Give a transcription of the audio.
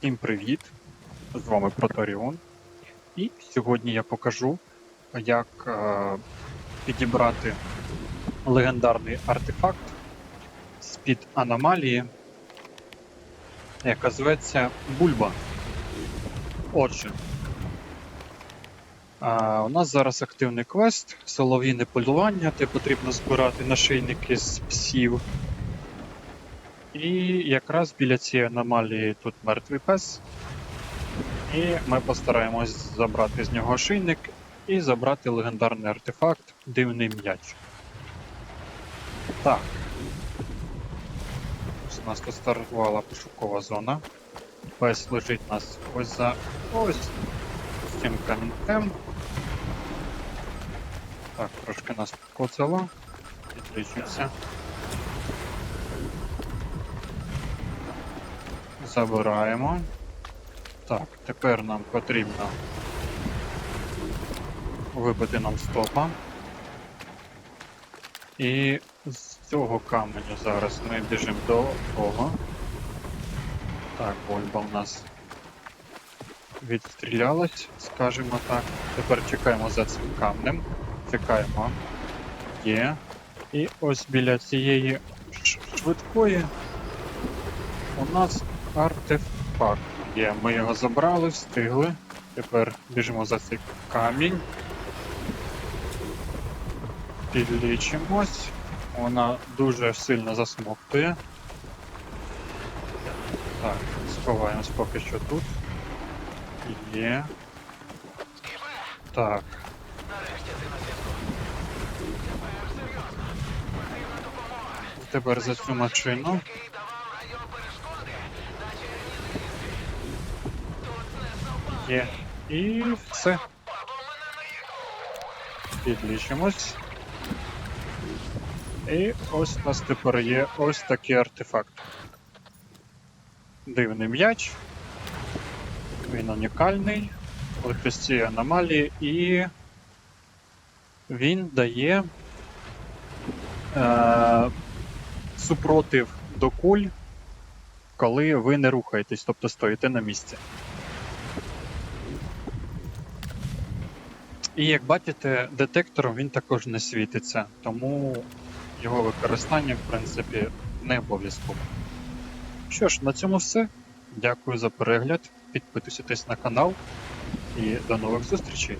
Всім привіт! З вами Проторіон. І сьогодні я покажу, як е, підібрати легендарний артефакт з-під аномалії, яка зветься Бульба. Отже, е, у нас зараз активний квест, солов'їне полювання, де потрібно збирати нашийники з псів. І якраз біля цієї аномалії тут мертвий пес. І ми постараємось забрати з нього ошейник і забрати легендарний артефакт Дивний м'яч. Так. У нас тут стартувала пошукова зона. Пес лежить у нас ось за ось цим камінцем. Так, трошки нас покоцало. Підлічується. Забираємо. Так, тепер нам потрібно вибити нам стопа. І з цього каменю зараз ми біжимо до того. Так, бульба в нас відстрілялась, скажімо так. Тепер чекаємо за цим камнем. Чекаємо. Є. І ось біля цієї швидкої у нас артефакт є. Ми його забрали, встигли. Тепер біжимо за цей камінь. Підлічимось. Вона дуже сильно засмоктує. Так, сховаємось поки що тут. Є. Так. Тепер за цю машину. Є. І все. Підлічимось. І ось у нас тепер є ось такий артефакт. Дивний м'яч. Він унікальний. Ці аномалії і він дає е, супротив до куль, коли ви не рухаєтесь, тобто стоїте на місці. І як бачите, детектором він також не світиться, тому його використання, в принципі, не обов'язково. Що ж, на цьому все. Дякую за перегляд. Підписуйтесь на канал і до нових зустрічей.